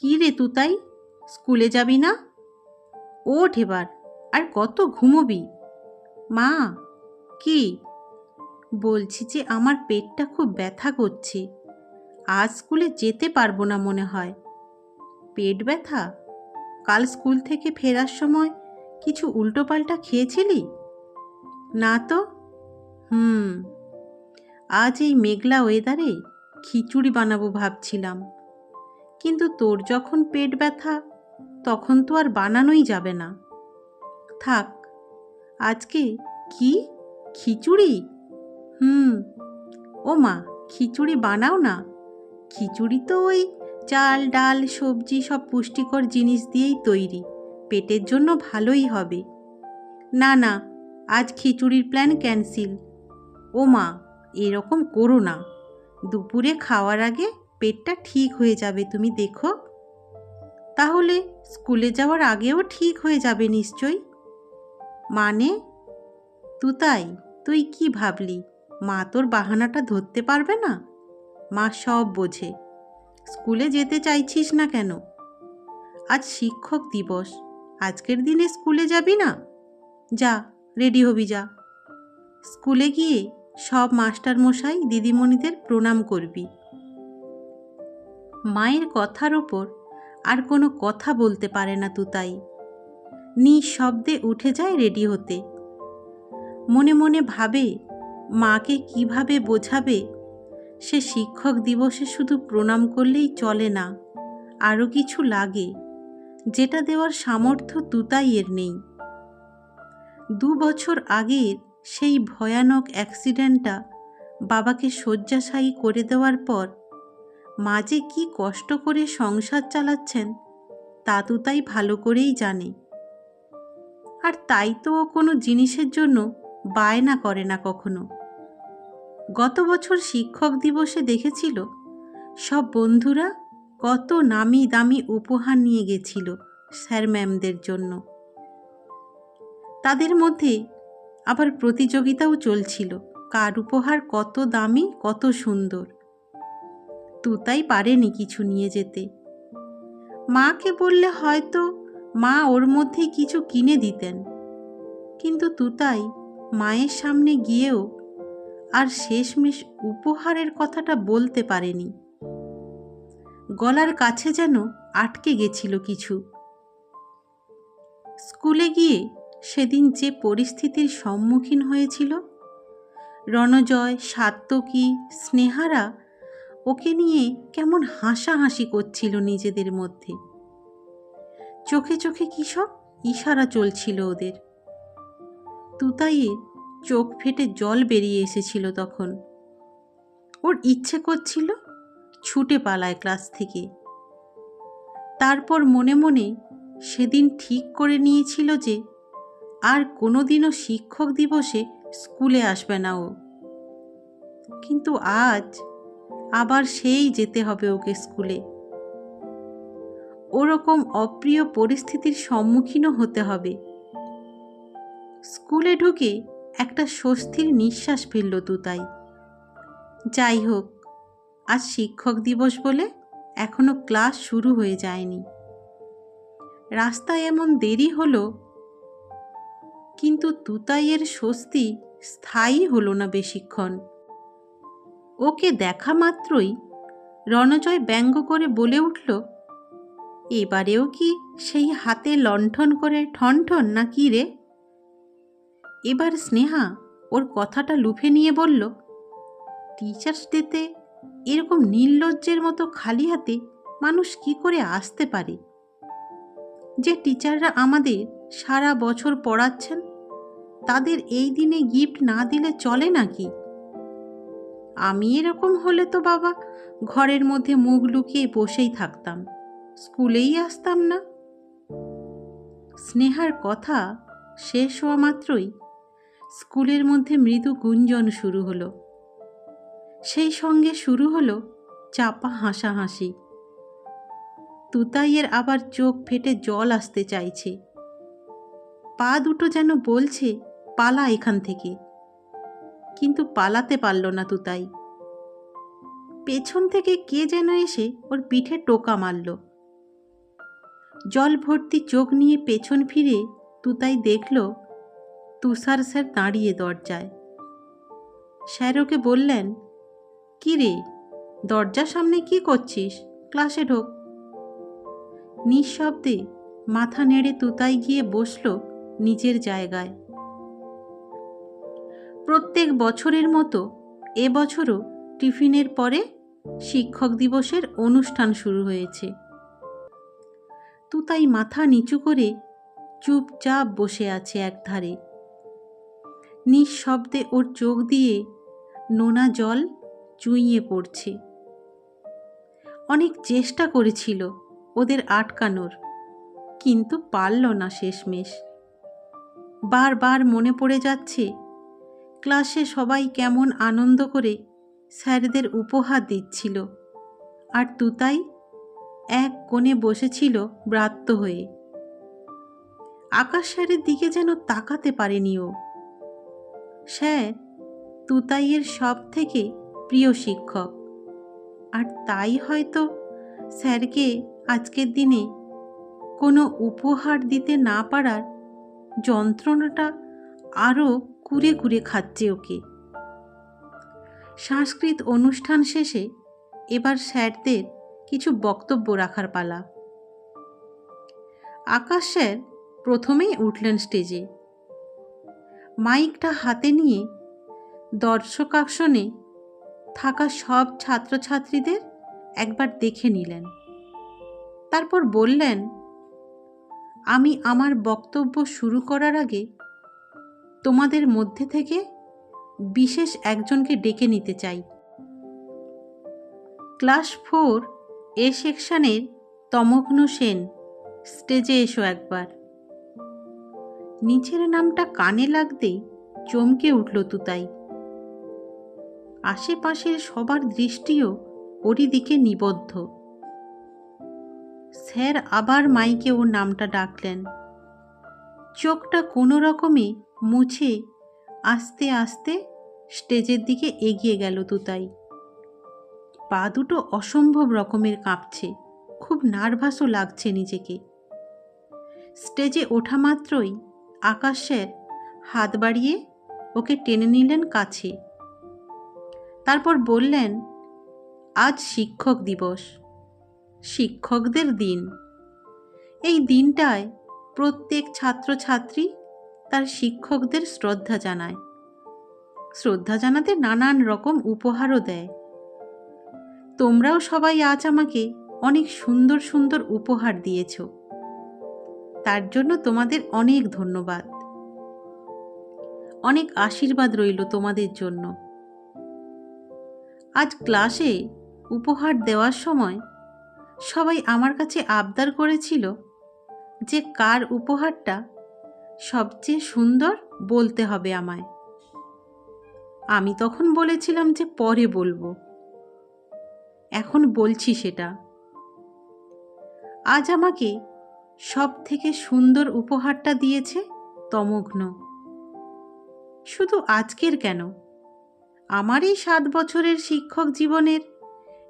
কি রে তুতাই স্কুলে যাবি না? ওঠ এবার, আর কত ঘুমোবি। মা, কি? বলছি যে আমার পেটটা খুব ব্যথা করছে। আজ স্কুলে যেতে পারব না মনে হয়। পেট ব্যথা? কাল স্কুল থেকে ফেরার সময় কিছু উল্টোপাল্টা খেয়েছিলি? না তো? হুম। আজ এই মেঘলা ওয়েদারে খিচুড়ি বানাবো ভাবছিলাম। কিন্তু তোর যখন পেট ব্যথা, তখন তো আর বানানোই যাবে না। থাক, আজকে কি? খিচুড়ি? হুম, ও মা, খিচুড়ি বানাও না। খিচুড়ি তো ওই চাল, ডাল, সবজি সব পুষ্টিকর জিনিস দিয়েই তৈরি। পেটের জন্য ভালোই হবে। না না, আজ খিচুড়ির প্ল্যান ক্যান্সেল। ও মা, এরকম করো না। দুপুরে খাওয়ার আগে পেটটা ঠিক হয়ে যাবে, তুমি দেখো। তাহলে স্কুলে যাওয়ার আগেও ঠিক হয়ে যাবে নিশ্চয়ই। মানে? তুতাই, তুই কি ভাবলি? মা তোর বাহানাটা ধরতে পারবে না? মা সব বোঝে। স্কুলে যেতে চাইছিস না কেন? আজ শিক্ষক দিবস, আজকের দিনে স্কুলে যাবি না? যা, রেডি হবি, যা। স্কুলে গিয়ে সব মাস্টার মশাই দিদিমণিদের প্রণাম করবি। মায়ের কথার ওপর আর কোনো কথা বলতে পারে না তুতাই। নিঃশব্দে উঠে যায় রেডি হতে। মনে মনে ভাবে, মাকে কীভাবে বোঝাবে? সে শিক্ষক দিবসে শুধু প্রণাম করলেই চলে না, আরও কিছু লাগে, যেটা দেওয়ার সামর্থ্য তুতাইয়ের নেই। দু বছর আগের সেই ভয়ানক অ্যাক্সিডেন্টটা বাবাকে শয্যাশায়ী করে দেওয়ার পর মা যে কী কষ্ট করে সংসার চালাচ্ছেন, তা তো তাই ভালো করেই জানে। আর তাই তো ও কোনো জিনিসের জন্য বায়না করে না কখনো। গত বছর শিক্ষক দিবসে দেখেছিল, সব বন্ধুরা কত নামি দামি উপহার নিয়ে গেছিল স্যার ম্যামদের জন্য। তাদের মধ্যে আবার প্রতিযোগিতাও চলছিল, কার উপহার কত দামি, কত সুন্দর। তুতাই পারেনি কিছু নিয়ে যেতে। মাকে বললে হয়তো মা ওর মধ্যেই কিছু কিনে দিতেন। কিন্তু তুতাই মায়ের সামনে গিয়েও আর শেষমেশ উপহারের কথাটা বলতে পারেনি। গলার কাছে যেন আটকে গেছিল কিছু। স্কুলে গিয়ে সেদিন যে পরিস্থিতির সম্মুখীন হয়েছিল, রণজয় সাত্তকী স্নেহারা ওকে নিয়ে কেমন হাসাহাসি করছিল নিজেদের মধ্যে। চোখে চোখে কী সব ইশারা চলছিল ওদের। তুতাইয়ের চোখ ফেটে জল বেরিয়ে এসেছিল তখন। ওর ইচ্ছে করছিল ছুটে পালায় ক্লাস থেকে। তারপর মনে মনে সেদিন ঠিক করে নিয়েছিল যে আর কোনোদিনও শিক্ষক দিবসে স্কুলে আসবে না ও। কিন্তু আজ আবার সেই যেতে হবে ওকে স্কুলে। ওরকম অপ্রিয় পরিস্থিতির সম্মুখীনও হতে হবে। স্কুলে ঢুকে একটা স্বস্তির নিঃশ্বাস ফেলল তুতাই। যাই হোক, আজ শিক্ষক দিবস বলে এখনও ক্লাস শুরু হয়ে যায়নি। রাস্তায় এমন দেরি হলো, কিন্তু তুতাইয়ের স্বস্তি স্থায়ী হলো না বেশিক্ষণ। ওকে দেখা মাত্রই রণজয় ব্যঙ্গ করে বলে উঠল, এবারেও কি সেই হাতে লণ্ঠন করে ঠন ঠন না কি রে? এবার স্নেহা ওর কথাটা লুফে নিয়ে বলল, টিচার্স ডেতে এরকম নির্লজ্জের মতো খালি হাতে মানুষ কি করে আসতে পারে? যে টিচাররা আমাদের সারা বছর পড়াচ্ছেন, তাদের এই দিনে গিফট না দিলে চলে নাকি? আমি এরকম হলে তো বাবা, ঘরের মধ্যে মুখ লুকিয়ে বসেই থাকতাম। স্কুলেই আসতাম না। স্নেহার কথা শেষ হওয়া মাত্রই স্কুলের মধ্যে মৃদু গুঞ্জন শুরু হলো। সেই সঙ্গে শুরু হলো চাপা হাসাহাসি। তুতাইয়ের আবার চোখ ফেটে জল আসতে চাইছে। পা দুটো যেন বলছে, পালা এখান থেকে। কিন্তু পালাতে পারল না তুতাই পেছন থেকে কে যেন এসে ওর পিঠে টোকা মারল। জল ভর্তি চোখ নিয়ে পেছন ফিরে তুতাই দেখল, তুষার স্যার দাঁড়িয়ে দরজায়। স্যার ওকে বললেন, কি রে, দরজার সামনে কি করছিস? ক্লাসে ঢোক। নিঃশব্দে মাথা নেড়ে তুতাই গিয়ে বসল নিজের জায়গায়। প্রত্যেক বছরের মতো এবছরও টিফিনের পরে শিক্ষক দিবসের অনুষ্ঠান শুরু হয়েছে। তুতাই মাথা নিচু করে চুপচাপ বসে আছে একধারে। নিঃশব্দে ওর চোখ দিয়ে নোনা জল চুইয়ে পড়ছে। অনেক চেষ্টা করেছিল ওদের আটকানোর, কিন্তু পারল না শেষমেশ। বারবার মনে পড়ে যাচ্ছে ক্লাসে সবাই কেমন আনন্দ করে স্যারদের উপহার দিচ্ছিল। আর তুতাই এক কোণে বসেছিল ব্রাত্য হয়ে। আকাশ স্যারের দিকে যেন তাকাতে পারেনি ও স্যার, তুতাইয়ের সব থেকে প্রিয় শিক্ষক। আর তাই হয়তো স্যারকে আজকের দিনে কোনো উপহার দিতে না পারার যন্ত্রণাটা আরও কুরে কুরে খাচ্ছে ওকে। সংস্কৃত অনুষ্ঠান শেষে এবার স্যারদের কিছু বক্তব্য রাখার পালা। আকাশ স্যার প্রথমেই উঠলেন স্টেজে মাইকটা হাতে নিয়ে দর্শকাসনে থাকা সব ছাত্রছাত্রীদের একবার দেখে নিলেন। তারপর বললেন, আমি আমার বক্তব্য শুরু করার আগে তোমাদের মধ্যে থেকে বিশেষ একজনকে ডেকে নিতে চাই। ক্লাস ফোর এ সেকশনের তমগ্ন সেন, স্টেজে এসো একবার। নিচের নামটা কানে লাগতেই চমকে উঠল তুতাই। আশেপাশের সবার দৃষ্টিও ওরই দিকে নিবদ্ধ। স্যার আবার মাইকে ওর নামটা ডাকলেন। চোখটা কোনো রকমে মুছে আস্তে আস্তে স্টেজের দিকে এগিয়ে গেল তুতাই। পা দুটো অসম্ভব রকমের কাঁপছে, খুব নার্ভাসও লাগছে নিজেকে। স্টেজে ওঠা মাত্রই আকাশ স্যার হাত বাড়িয়ে ওকে টেনে নিলেন কাছে। তারপর বললেন, আজ শিক্ষক দিবস, শিক্ষকদের দিন। এই দিনটায় প্রত্যেক ছাত্রছাত্রী তার শিক্ষকদের শ্রদ্ধা জানায়। শ্রদ্ধা জানাতে নানান রকম উপহারও দেয়। তোমরাও সবাই আজ আমাকে অনেক সুন্দর সুন্দর উপহার দিয়েছ। তার জন্য তোমাদের অনেক ধন্যবাদ। অনেক আশীর্বাদ রইল তোমাদের জন্য। আজ ক্লাসে উপহার দেওয়ার সময় সবাই আমার কাছে আবদার করেছিল যে কার উপহারটা সবচেয়ে সুন্দর বলতে হবে আমায়। আমি তখন বলেছিলাম যে পরে বলব। এখন বলছি সেটা। আজ আমাকে সব থেকে সুন্দর উপহারটা দিয়েছে তমগ্ন শুধু আজকের কেন? আমার এই সাত বছরের শিক্ষক জীবনের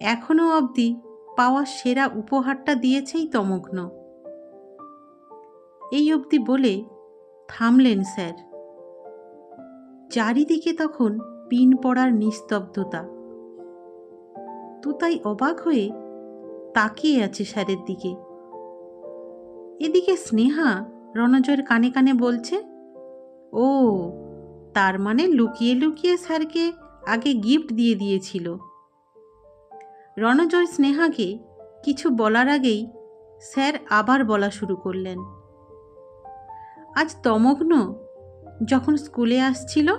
এখনও অবধি পাওয়া সেরা উপহারটা দিয়েছেই তমগ্ন এই অবধি বলে থামলেন স্যার। চারিদিকে তখন পিন পড়ার নিস্তব্ধতা। তুতাই অবাক হয়ে তাকিয়ে আছে স্যারের দিকে। এদিকে স্নেহা রণজয়ের কানে কানে বলছে, ও, তার মানে লুকিয়ে লুকিয়ে স্যারকে আগে গিফট দিয়ে দিয়েছিল। রণজয় স্নেহাকে কিছু বলার আগেই স্যার আবার বলা শুরু করলেন। আজ তমগ্ন। যখন স্কুলে আসছিল,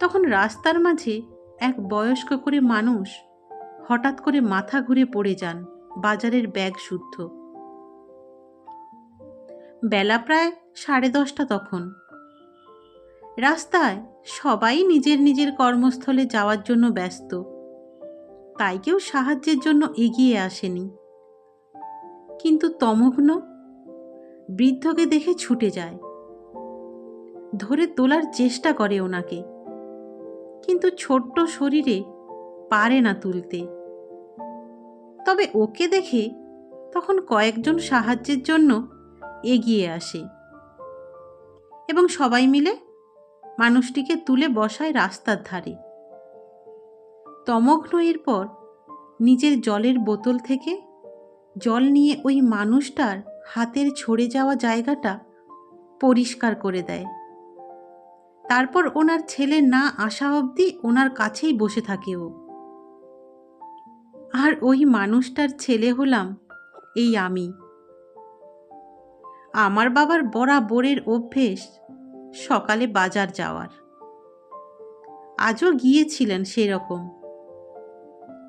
তখন রাস্তার মাঝে এক বয়স্ক করে মানুষ হঠাৎ করে মাথা ঘুরে পড়ে যান বাজারের ব্যাগ শুদ্ধ। বেলা প্রায় সাড়ে দশটা তখন। রাস্তায় সবাই নিজের নিজের কর্মস্থলে যাওয়ার জন্য ব্যস্ত। তাই কেউ সাহায্যের জন্য এগিয়ে আসেনি। কিন্তু তমগ্ন বৃদ্ধকে দেখে ছুটে যায়। ধরে তোলার চেষ্টা করে ওনাকে। কিন্তু ছোট্ট শরীরে পারে না তুলতে। তবে ওকে দেখে তখন কয়েকজন সাহায্যের জন্য এগিয়ে আসে। এবং সবাই মিলে মানুষটিকে তুলে বসায় রাস্তার ধারে। তমগ্ন এরপর নিজের জলের বোতল থেকে জল নিয়ে ওই মানুষটার হাতের ছড়ে যাওয়া জায়গাটা পরিষ্কার করে দেয়। তারপর ওনার ছেলে না আসা অবধি ওনার কাছেই বসে থাকে ও। আর ওই মানুষটার ছেলে হলাম এই আমি। আমার বাবার বরাবরের অভ্যেস সকালে বাজার যাওয়ার। আজও গিয়েছিলেন সেরকম।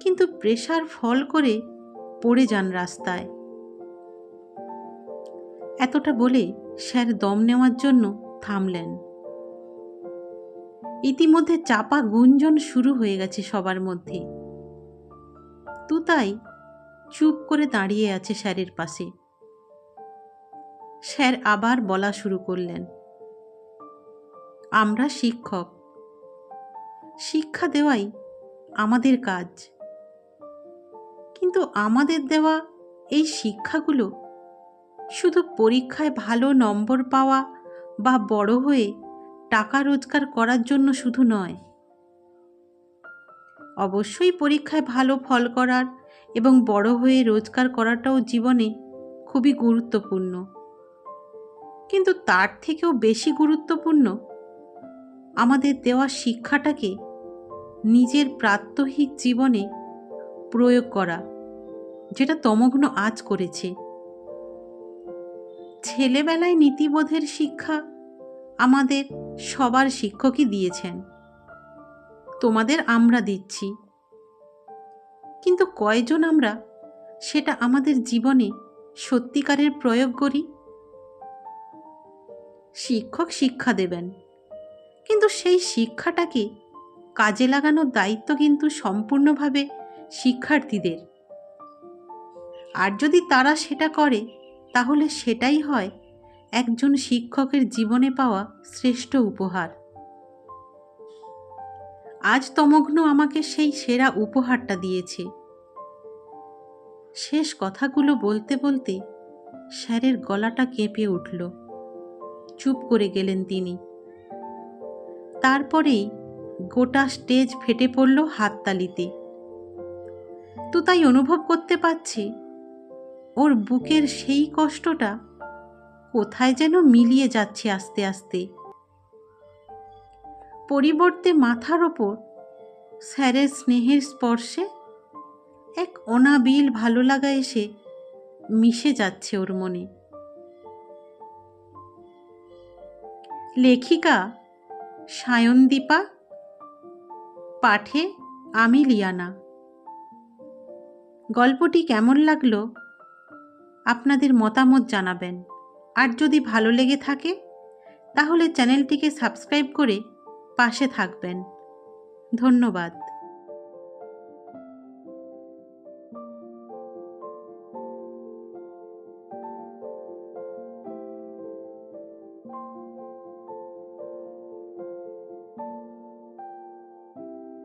কিন্তু প্রেশার ফল করে পড়ে যান রাস্তায়। এতটা বলে স্যার দম নেওয়ার জন্য থামলেন। ইতিমধ্যে চাপা গুঞ্জন শুরু হয়ে গেছে সবার মধ্যে। তুতাই চুপ করে দাঁড়িয়ে আছে স্যারের পাশে। স্যার আবার বলা শুরু করলেন, আমরা শিক্ষক। শিক্ষা দেওয়াই আমাদের কাজ। কিন্তু আমাদের দেওয়া এই শিক্ষাগুলো শুধু পরীক্ষায় ভালো নম্বর পাওয়া বা বড় হয়ে টাকা রোজগার করার জন্য শুধু নয়। অবশ্যই পরীক্ষায় ভালো ফল করার এবং বড় হয়ে রোজগার করাটাও জীবনে খুবই গুরুত্বপূর্ণ। কিন্তু তার থেকেও বেশি গুরুত্বপূর্ণ আমাদের দেওয়া শিক্ষাটাকে নিজের প্রাত্যহিক জীবনে প্রয়োগ করা। যেটা তমগ্ন আজ করেছে। ছেলেবেলায় নীতিবোধের শিক্ষা আমাদের সবার শিক্ষকই দিয়েছেন। তোমাদের আমরা দিচ্ছি। কিন্তু কয়জন আমরা সেটা আমাদের জীবনে সত্যিকারের প্রয়োগ করি? শিক্ষক শিক্ষা দেবেন। কিন্তু সেই শিক্ষাটাকে কাজে লাগানোর দায়িত্ব কিন্তু সম্পূর্ণভাবে শিক্ষার্থীদের। আর যদি তারা সেটা করে, তাহলে সেটাই হয় একজন শিক্ষকের জীবনে পাওয়া শ্রেষ্ঠ উপহার। আজ তমগ্ন আমাকে সেই সেরা উপহারটা দিয়েছে। শেষ কথাগুলো বলতে বলতে স্যারের গলাটা কেঁপে উঠল। চুপ করে গেলেন তিনি। তারপরেই গোটা স্টেজ ফেটে পড়ল হাততালিতে। তো তাই অনুভব করতে পারছি ওর বুকের সেই কষ্টটা কোথায় যেন মিলিয়ে যাচ্ছে আস্তে আস্তে। পরিবর্তে মাথার ওপর স্যারের স্নেহের স্পর্শে এক অনাবিল ভালো লাগা এসে মিশে যাচ্ছে ওর মনে। লেখিকা সায়নদীপা, পাঠে আমি লিয়ানা। গল্পটি কেমন লাগল? আপনাদের মতামত জানাবেন। আর যদি ভালো লেগে থাকে, তাহলে চ্যানেলটিকে সাবস্ক্রাইব করে পাশে থাকবেন। ধন্যবাদ।